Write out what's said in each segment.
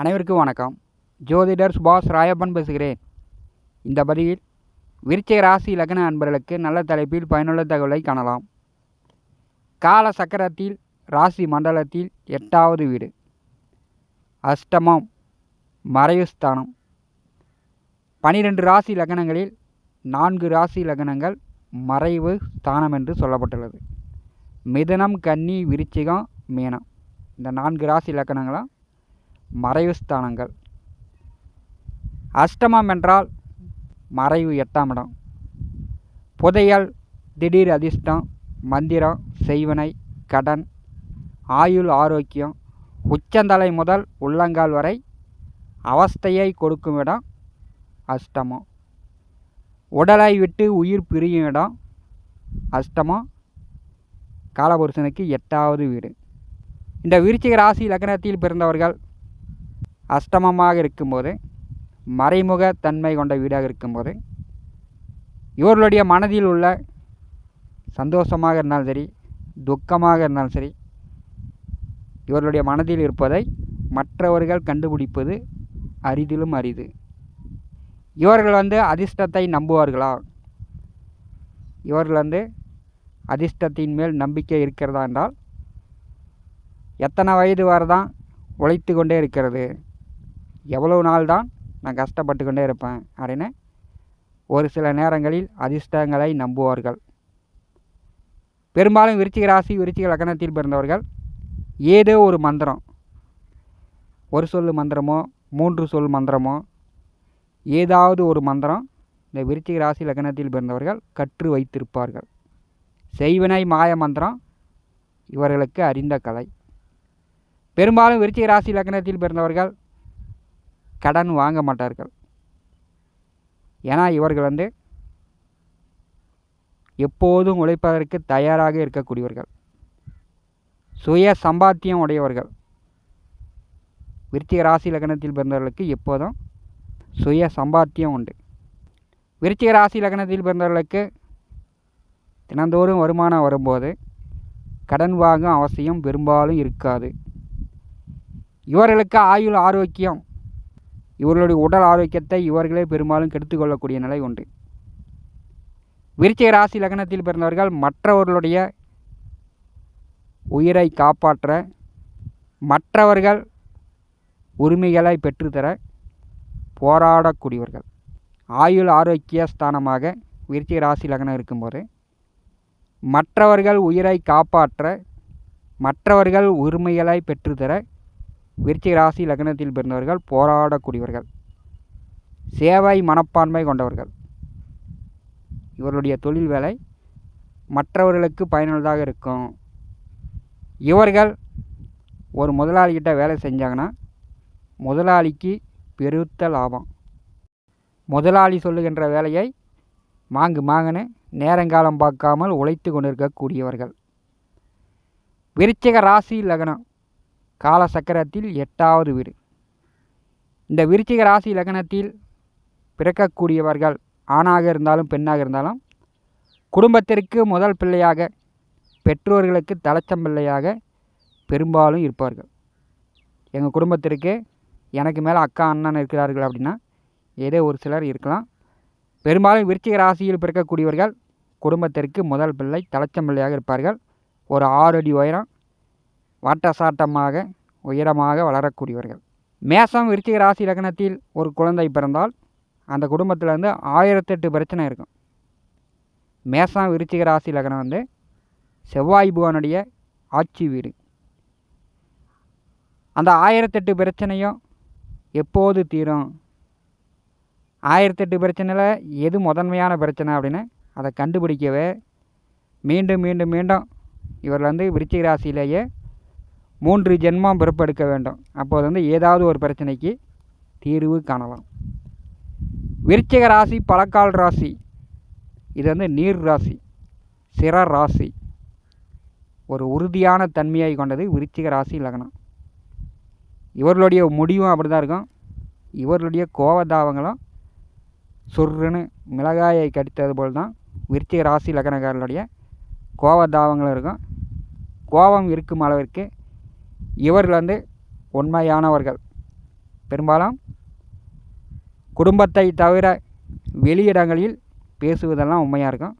அனைவருக்கும் வணக்கம். ஜோதிடர் சுபாஷ் ராயப்பன் பேசுகிறேன். இந்த பதிவில் விருச்சிக ராசி லக்ன அன்பர்களுக்கு நல்ல தலைப்பில் பயனுள்ள தகவலை காணலாம். கால சக்கரத்தில் ராசி மண்டலத்தில் எட்டாவது வீடு. அஷ்டமம் மறைவு ஸ்தானம் பனிரெண்டு ராசி லக்னங்களில் நான்கு ராசி லக்னங்கள் மறைவு ஸ்தானம் என்று சொல்லப்பட்டுள்ளது. மிதனம் கன்னி விருச்சிகம் மீனம். இந்த நான்கு ராசி லக்கணங்களும் மறைவு ஸ்தானங்கள் அஷ்டமம் என்றால் மறைவு எட்டாம் இடம். புதையல் திடீர் அதிர்ஷ்டம் மந்திரம் செய்வனை கடன் ஆயுள் ஆரோக்கியம் உச்சந்தலை முதல் உள்ளங்கால் வரை அவஸ்தையை கொடுக்கும் இடம் அஷ்டமம். உடலை விட்டு உயிர் பிரியும் இடம் அஷ்டமம். காலபுருஷனுக்கு எட்டாவது வீடு. இந்த விருச்சிக ராசி லக்னத்தில் பிறந்தவர்கள் அஷ்டமமாக இருக்கும்போது மறைமுக தன்மை கொண்ட வீடாக இருக்கும்போது இவர்களுடைய மனதில் உள்ள சந்தோஷமாக இருந்தாலும் சரி துக்கமாக இருந்தாலும் சரி இவர்களுடைய மனதில் இருப்பதை மற்றவர்கள் கண்டுபிடிப்பது அரிதிலும் அரிது. இவர்கள் வந்து அதிர்ஷ்டத்தை நம்புவார்களா? இவர்கள் வந்து அதிர்ஷ்டத்தின் மேல் நம்பிக்கை இருக்கிறதா என்றால் எத்தனை வயது வரை தான் உழைத்து கொண்டே இருக்கிறது? எவ்வளவு நாள் தான் நான் கஷ்டப்பட்டு கொண்டே இருப்பேன் அப்படின்னு ஒரு சில நேரங்களில் அதிர்ஷ்டங்களை நம்புவார்கள். பெரும்பாலும் விருச்சிக ராசி விருச்சிக லக்கணத்தில் பிறந்தவர்கள் ஏதோ ஒரு மந்திரம். ஒரு சொல் மந்திரமோ மூன்று சொல் மந்திரமோ ஏதாவது ஒரு மந்திரம் இந்த விருச்சிக ராசி லக்னத்தில் பிறந்தவர்கள் கற்று வைத்திருப்பார்கள். செய்வினை மாய மந்திரம் இவர்களுக்கு அறிந்த கலை. பெரும்பாலும் விருச்சிக ராசி லக்னத்தில் பிறந்தவர்கள் கடன் வாங்க மாட்டார்கள். ஏன்னா இவர்கள் வந்து எப்போதும் உழைப்பதற்கு தயாராக இருக்கக்கூடியவர்கள். சுய சம்பாத்தியம் உடையவர்கள். விருச்சிக ராசி லக்னத்தில் பிறந்தவர்களுக்கு எப்போதும் சுய சம்பாத்தியம் உண்டு. விருச்சிக ராசி லக்னத்தில் பிறந்தவர்களுக்கு தினந்தோறும் வருமானம் வரும்போது கடன் வாங்கும் அவசியம் பெரும்பாலும் இருக்காது. இவர்களுக்கு ஆயுள் ஆரோக்கியம் இவர்களுடைய உடல் ஆரோக்கியத்தை இவர்களே பெரும்பாலும் கெடுத்துக்கொள்ளக்கூடிய நிலை உண்டு. விருச்சிக ராசி லக்னத்தில் பிறந்தவர்கள் மற்றவர்களுடைய உயிரை காப்பாற்ற மற்றவர்கள் உரிமைகளை பெற்றுத்தர போராடக்கூடியவர்கள். ஆயுள் ஆரோக்கிய ஸ்தானமாக விருச்சிக ராசி லக்னம் இருக்கும்போது மற்றவர்கள் உயிரை காப்பாற்ற மற்றவர்கள் உரிமைகளை பெற்றுத்தர விருச்சிக ராசி லக்னத்தில் பிறந்தவர்கள் போராடக்கூடியவர்கள் சேவை மனப்பான்மை கொண்டவர்கள். இவருடைய தொழில் வேலை மற்றவர்களுக்கு பயனுள்ளதாக இருக்கும். இவர்கள் ஒரு முதலாளிகிட்ட வேலை செஞ்சாங்கன்னா முதலாளிக்கு பெருத்த லாபம். முதலாளி சொல்லுகின்ற வேலையை மாங்கு மாங்கன்னு நேரங்காலம் பார்க்காமல் உழைத்து கொண்டிருக்கக்கூடியவர்கள். விருச்சிக ராசி லக்னம். கால சக்கரத்தில் எட்டாவது வீடு. இந்த விருச்சிக ராசி லக்னத்தில் பிறக்கக்கூடியவர்கள் ஆணாக இருந்தாலும் பெண்ணாக இருந்தாலும் குடும்பத்திற்கு முதல் பிள்ளையாக பெற்றோர்களுக்கு தலைச்சம் பிள்ளையாக பெரும்பாலும் இருப்பார்கள். எங்கள் குடும்பத்திற்கு எனக்கு மேலே அக்கா அண்ணன் இருக்கிறார்கள் அப்படின்னா ஏதோ ஒரு சிலர் இருக்கலாம். பெரும்பாலும் விருச்சிக ராசியில் பிறக்கக்கூடியவர்கள் குடும்பத்திற்கு முதல் பிள்ளை தலைச்சம் பிள்ளையாக இருப்பார்கள். ஒரு ஆறு அடி உயரம் வாட்ட சாட்டமாக உயரமாக வளரக்கூடியவர்கள். மேசம் விருச்சிக ராசி லக்னத்தில் ஒரு குழந்தை பிறந்தால் அந்த குடும்பத்தில் வந்து ஆயிரத்தெட்டு பிரச்சனை இருக்கும். மேசம் விருச்சிக ராசி லக்னம் வந்து செவ்வாய் புவனுடைய ஆட்சி வீடு. அந்த ஆயிரத்தெட்டு பிரச்சனையும் எப்போது தீரும்? ஆயிரத்தெட்டு பிரச்சனையில் எது முதன்மையான பிரச்சனை அப்படின்னு அதை கண்டுபிடிக்கவே மீண்டும் மீண்டும் மீண்டும் இவர் வந்து விருச்சிக ராசியிலேயே மூன்று ஜென்மம் பிறப்பெடுக்க வேண்டும். அப்போது வந்து ஏதாவது ஒரு பிரச்சனைக்கு தீர்வு காணலாம். விருச்சிக ராசி பழக்கால் ராசி. இது வந்து நீர் ராசி சிற ராசி. ஒரு உறுதியான தன்மையை கொண்டது விருச்சிக ராசி லக்னம். இவர்களுடைய முடிவும் அப்படி தான் இருக்கும். இவர்களுடைய கோவதாவங்களும் சொர்ருன்னு மிளகாயை கடித்தது போல் தான் விருச்சிக ராசி லக்னக்காரர்களுடைய கோவதாவங்களும் இருக்கும். கோபம் இருக்கும் அளவிற்கு இவர்கள் வந்து உண்மையானவர்கள். பெரும்பாலும் குடும்பத்தை தவிர வெளியிடங்களில் பேசுவதெல்லாம் உண்மையாக இருக்கும்.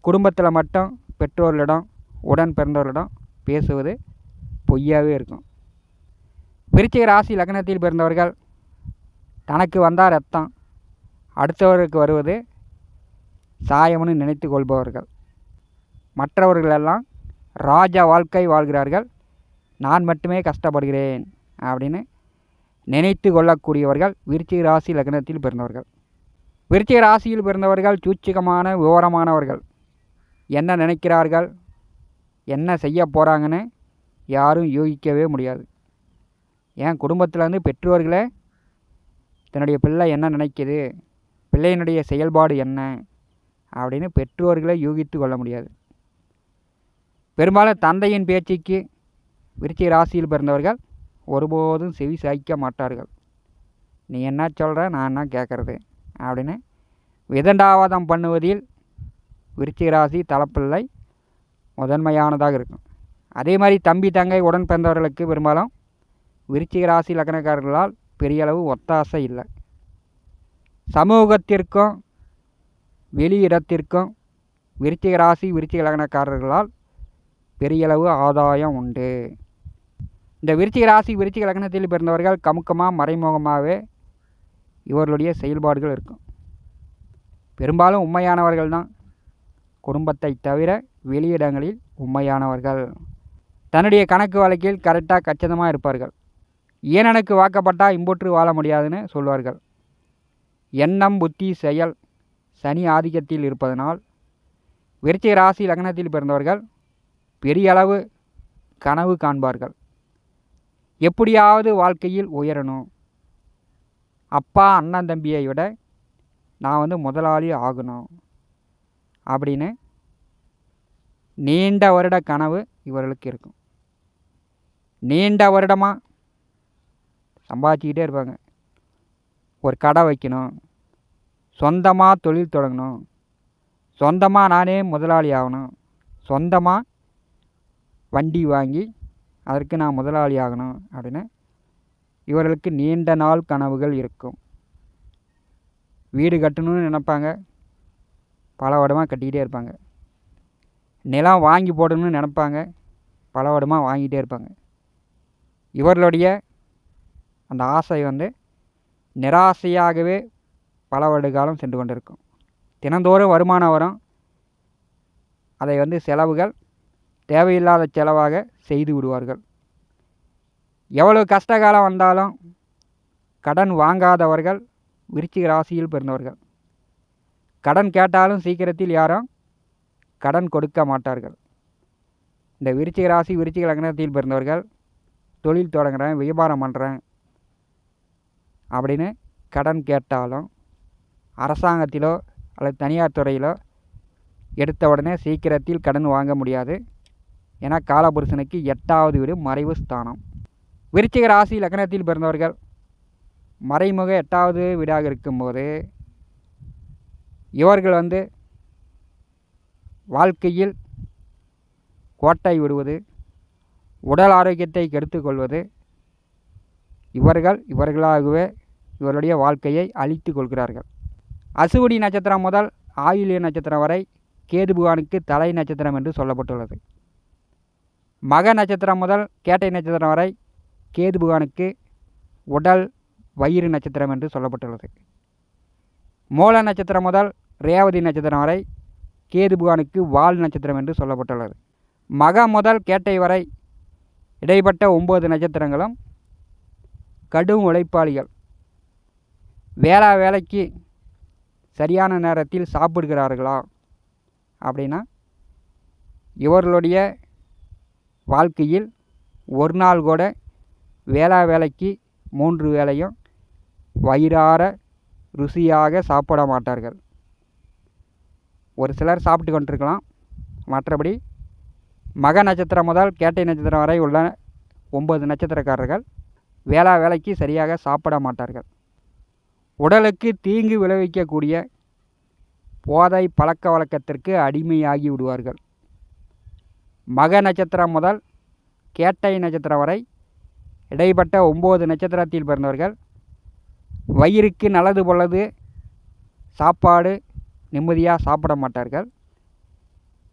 குடும்பத்தில் மட்டும் பெற்றோர்களிடம் உடன் பிறந்தவர்களிடம் பேசுவது பொய்யாகவே இருக்கும். விருச்சிக ராசி லக்னத்தில் பிறந்தவர்கள் தனக்கு வந்தால் ரத்தம் அடுத்தவருக்கு வருவது சாயம்னு நினைத்து கொள்பவர்கள். மற்றவர்களெல்லாம் ராஜா வாழ்க்கை வாழ்கிறார்கள். நான் மட்டுமே கஷ்டப்படுகிறேன் அப்படின்னு நினைத்து கொள்ளக்கூடியவர்கள் விருச்சிக ராசி லக்னத்தில் பிறந்தவர்கள். விருச்சிக ராசியில் பிறந்தவர்கள் சூச்சிகமான விவரமானவர்கள். என்ன நினைக்கிறார்கள்? என்ன செய்ய போகிறாங்கன்னு யாரும் யூகிக்கவே முடியாது. ஏன் குடும்பத்தில் வந்து பெற்றோர்களே தன்னுடைய பிள்ளை என்ன நினைக்குது? பிள்ளையினுடைய செயல்பாடு என்ன? அப்படின்னு பெற்றோர்களை யூகித்து கொள்ள முடியாது. பெரும்பாலும் தந்தையின் பேச்சுக்கு விருச்சிக ராசியில் பிறந்தவர்கள் ஒருபோதும் செவி சாய்க்க மாட்டார்கள். நீ என்ன சொல்கிற நான் என்ன கேட்குறது அப்படின்னு விதண்டாவாதம் பண்ணுவதில் விருச்சிக ராசி தலைப்பிள்ளை முதன்மையானதாக இருக்கும். அதே மாதிரி தம்பி தங்கை உடன் பிறந்தவர்களுக்கு பெரும்பாலும் விருச்சிக ராசி லக்னக்காரர்களால் பெரிய அளவு ஒத்தாசை இல்லை. சமூகத்திற்கும் வெளி இடத்திற்கும் விருச்சிக ராசி விருச்சிக லக்னக்காரர்களால் பெரியளவு ஆதாயம் உண்டு. இந்த விருச்சிக ராசி விருச்சிக லக்னத்தில் பிறந்தவர்கள் கமுக்கமாக மறைமுகமாகவே இவர்களுடைய செயல்பாடுகள் இருக்கும். பெரும்பாலும் உண்மையானவர்கள் தான். குடும்பத்தை தவிர வெளியிடங்களில் உண்மையானவர்கள். தன்னுடைய கணக்கு வழக்கில் கரெக்டாக கச்சிதமாக இருப்பார்கள். ஈனனுக்கு வாக்கப்பட்டால் இம்புற்று வாழ முடியாதுன்னு சொல்வார்கள். எண்ணம் புத்தி செயல் சனி ஆதிக்கத்தில் இருப்பதனால் விருச்சிக ராசி லக்னத்தில் பிறந்தவர்கள் பெரிய அளவு கனவு காண்பார்கள். எப்படியாவது வாழ்க்கையில் உயரணும். அப்பா அண்ணன் தம்பியை விட நான் வந்து முதலாளி ஆகணும். அப்படின்னு நீண்ட வருட கனவு இவர்களுக்கு இருக்கும். நீண்ட வருடமாக சம்பாதிச்சிக்கிட்டே இருப்பாங்க. ஒரு கடை வைக்கணும். சொந்தமாக தொழில் தொடங்கணும். சொந்தமாக நானே முதலாளி ஆகணும். சொந்தமாக வண்டி வாங்கி அதற்கு நான் முதலாளி ஆகணும் அப்படின்னு. இவர்களுக்கு நீண்ட நாள் கனவுகள் இருக்கும். வீடு கட்டணும்னு நினைப்பாங்க. பல வருடமாக கட்டிக்கிட்டே இருப்பாங்க. நிலம் வாங்கி போடணும்னு நினைப்பாங்க. பல வருடமாக வாங்கிட்டே இருப்பாங்க. இவர்களுடைய அந்த ஆசை வந்து நிராசையாகவே பல வருட காலம் சென்று கொண்டிருக்கும். தினந்தோறும் வருமானம் வரும். அதை வந்து செலவுகள் தேவையில்லாத செலவாக செய்து விடுவார்கள். எவ்வளவு கஷ்டகாலம் வந்தாலும் கடன் வாங்காதவர்கள் விருச்சிக ராசியில் பிறந்தவர்கள். கடன் கேட்டாலும் சீக்கிரத்தில் யாரும் கடன் கொடுக்க மாட்டார்கள். இந்த விருச்சிக ராசி விருச்சிக லக்னத்தில் பிறந்தவர்கள் தொழில் தொடங்குறேன் வியாபாரம் பண்ணுறேன் அப்படின்னு கடன் கேட்டாலும் அரசாங்கத்திலோ அல்லது தனியார் துறையிலோ எடுத்த உடனே சீக்கிரத்தில் கடன் வாங்க முடியாது. ஏன்னா காலபுருஷனுக்கு எட்டாவது வீடு மறைவு ஸ்தானம். விருச்சிக ராசி லக்னத்தில் பிறந்தவர்கள் மறைமுக எட்டாவது வீடாக இருக்கும்போது இவர்கள் வந்து வாழ்க்கையில் கோட்டை விடுவது உடல் ஆரோக்கியத்தை கெடுத்துக்கொள்வது இவர்கள் இவர்களாகவே இவருடைய வாழ்க்கையை அழித்து கொள்கிறார்கள். அசுவடி நட்சத்திரம் முதல் ஆயுள்ய நட்சத்திரம் வரை கேது புகானுக்கு தலை நட்சத்திரம் என்று சொல்லப்பட்டுள்ளது. மக நட்சத்திரம் முதல் கேட்டை நட்சத்திரம் வரை கேது புகானுக்கு உடல் வயிறு நட்சத்திரம் என்று சொல்லப்பட்டுள்ளது. மூல நட்சத்திரம் முதல் ரேவதி நட்சத்திரம் வரை கேது புகானுக்கு வால் நட்சத்திரம் என்று சொல்லப்பட்டுள்ளது. மக முதல் கேட்டை வரை இடைப்பட்ட ஒம்பது நட்சத்திரங்களும் கடும் உழைப்பாளிகள். வேளா வேலைக்கு சரியான நேரத்தில் சாப்பிடுகிறார்களா அப்படின்னா இவர்களுடைய வாழ்க்கையில் ஒரு நாள் கூட வேளா வேலைக்கு மூன்று வேளையும் வயிறார ருசியாக சாப்பிட மாட்டார்கள். ஒரு சிலர் சாப்பிட்டு கொண்டிருக்கலாம். மற்றபடி மக நட்சத்திரம் முதல் கேட்டை நட்சத்திரம் வரை உள்ள ஒம்பது நட்சத்திரக்காரர்கள் வேளா வேலைக்கு சரியாக சாப்பிட மாட்டார்கள். உடலுக்கு தீங்கு விளைவிக்கக்கூடிய போதை பழக்க வழக்கத்திற்கு அடிமையாகி விடுவார்கள். மக நட்சத்திரம் முதல் கேட்டை நட்சத்திரம் வரை இடைப்பட்ட ஒம்பது நட்சத்திரத்தில் பிறந்தவர்கள். வயிறுக்கு நல்லது பொல்லது சாப்பாடு நிம்மதியாக சாப்பிட மாட்டார்கள்.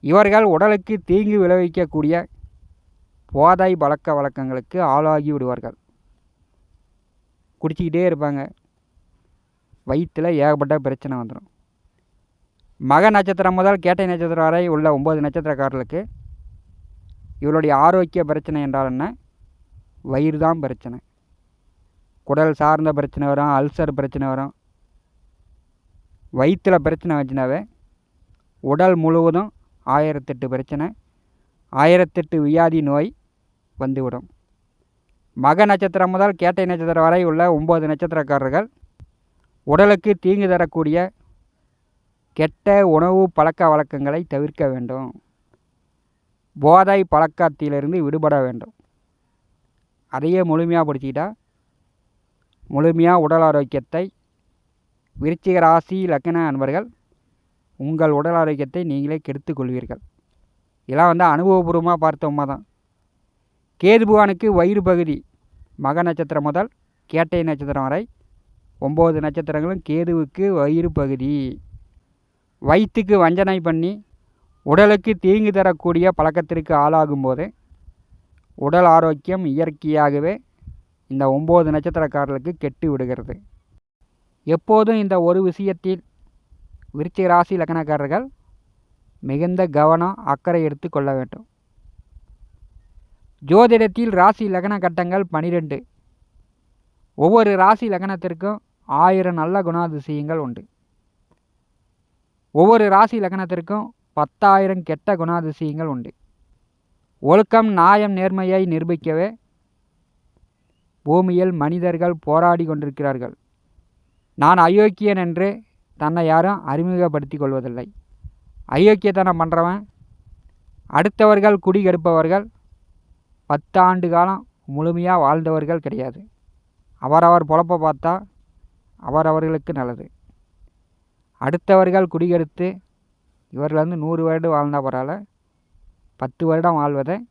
இவர்கள் உடலுக்கு தீங்கு விளைவிக்கக்கூடிய போதை பழக்க வழக்கங்களுக்கு ஆளாகி விடுவார்கள். குடிச்சிக்கிட்டே இருப்பாங்க. வயிற்றில் ஏகப்பட்ட பிரச்சனை வந்துடும் மக நட்சத்திரம் முதல் கேட்டை நட்சத்திரம் வரை உள்ள ஒம்பது நட்சத்திரக்காரர்களுக்கு இவளுடைய ஆரோக்கிய பிரச்சனை என்றால் என்ன? வயிறு தான் பிரச்சனை. குடல் சார்ந்த பிரச்சனை வரும் அல்சர் பிரச்சனை வரும். வயிற்றில் பிரச்சனை வச்சுனாவே உடல் முழுவதும் ஆயிரத்தெட்டு பிரச்சனை ஆயிரத்தெட்டு வியாதி நோய் வந்துவிடும். மக நட்சத்திரம் முதல் கேட்டை நட்சத்திரம் வரை உள்ள ஒம்பது நட்சத்திரக்காரர்கள் உடலுக்கு தீங்கு தரக்கூடிய கெட்ட உணவு பழக்க வழக்கங்களை தவிர்க்க வேண்டும். போதை பழக்கத்திலிருந்து விடுபட வேண்டும். அதையே முழுமையாக படிச்சுக்கிட்டா முழுமையாக உடல் ஆரோக்கியத்தை விருச்சிக ராசி லக்கண நண்பர்கள் உங்கள் உடல் ஆரோக்கியத்தை நீங்களே கெடுத்து கொள்வீர்கள். இதெல்லாம் வந்து அனுபவபூர்வமாக பார்த்த உண்மை தான் கேதுபுவானுக்கு வயிறு பகுதி மக நட்சத்திரம் முதல் கேட்டை நட்சத்திரம் வரை ஒம்பது நட்சத்திரங்களும் கேதுவுக்கு வயிறு பகுதி. வயிற்றுக்கு வஞ்சனை பண்ணி உடலுக்கு தீங்கு தரக்கூடிய பழக்கத்திற்கு ஆளாகும் போது உடல் ஆரோக்கியம் இயற்கையாகவே இந்த ஒம்பது நட்சத்திரக்காரர்களுக்கு கெட்டு விடுகிறது. எப்போதும் இந்த ஒரு விஷயத்தில் விருச்சிக ராசி லக்னக்காரர்கள் மிகுந்த கவனம் அக்கறை எடுத்து கொள்ள வேண்டும். ஜோதிடத்தில் ராசி லக்ன கட்டங்கள் பனிரெண்டு. ஒவ்வொரு ராசி லக்னத்திற்கும் ஆயிரம் நல்ல குணாதிசயங்கள் உண்டு. ஒவ்வொரு ராசி லக்னத்திற்கும் பத்தாயிரம் கெட்ட குணாதிசயங்கள் உண்டு. ஒழுக்கம் நியாயம் நேர்மையை நிரூபிக்கவே பூமியில் மனிதர்கள் போராடி கொண்டிருக்கிறார்கள். நான் அயோக்கியன் என்று தன்னை யாரும் அறிமுகப்படுத்தி கொள்வதில்லை. அயோக்கியத்தனம் பண்ணுறவன் அடுத்தவர்கள் குடிகெடுப்பவர்கள் பத்தாண்டு காலம் முழுமையாக வாழ்ந்தவர்கள் கிடையாது. அவரவர் பொழப்ப பார்த்தா அவரவர்களுக்கு நல்லது. அடுத்தவர்கள் குடிகெடுத்து இவர்கள் வந்து நூறு வருடம் வாழ்ந்த பரவாயில்ல. பத்து வருடம் வாழ்வதை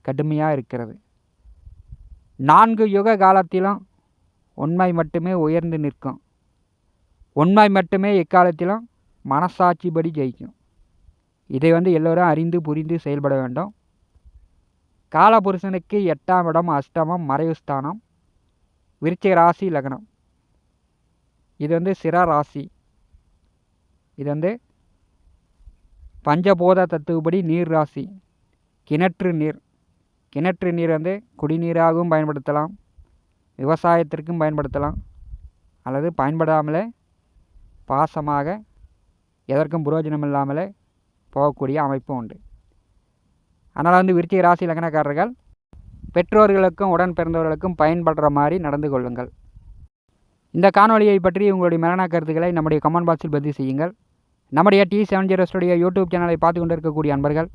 கடுமையாக இருக்கிறது. நான்கு யுக காலத்திலும் உண்மை மட்டுமே உயர்ந்து நிற்கும். உண்மை மட்டுமே எக்காலத்திலும் மனசாட்சிப்படி ஜெயிக்கும். இதை வந்து எல்லோரும் அறிந்து புரிந்து செயல்பட வேண்டும். காலபுருஷனுக்கு எட்டாம் இடம் அஷ்டமம் மறைவுஸ்தானம் விருச்சிக ராசி லக்னம். இது வந்து சிற ராசி. இது வந்து பஞ்சபோத தத்துவப்படி நீர் ராசி. கிணற்று நீர். கிணற்று நீர் வந்து குடிநீராகவும் பயன்படுத்தலாம். விவசாயத்திற்கும் பயன்படுத்தலாம். அல்லது பயன்படாமலே பாசமாக எதற்கும் புரோஜனம் இல்லாமலே போகக்கூடிய அமைப்பும் உண்டு. அதனால் வந்து விருச்சிக ராசி லக்னக்காரர்கள் பெற்றோர்களுக்கும் உடன் பிறந்தவர்களுக்கும் பயன்படுற மாதிரி நடந்து கொள்ளுங்கள். இந்த காணொலியை பற்றி உங்களுடைய மரண கருத்துக்களை நம்முடைய கமெண்ட் பாக்ஸில் பதிவு செய்யுங்கள். நம்முடைய T seven zero studio YouTube சேனலை பார்த்து கொண்டிருக்கக்கூடிய அன்பர்கள்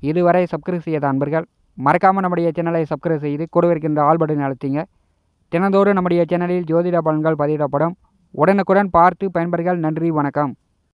இதுவரை சப்ஸ்கிரைப் செய்யாத அன்பர்கள் மறக்காமல் நம்முடைய சேனலை சப்ஸ்கிரைப் செய்து கூட இருக்கின்ற ஆல் பட்டன் அழுத்திங்க. தினந்தோறும் நம்முடைய சேனலில் ஜோதிட பலன்கள் பதிவிடப்படும். உடனுக்குடன் பார்த்து பயன்பெறுங்கள். நன்றி வணக்கம்.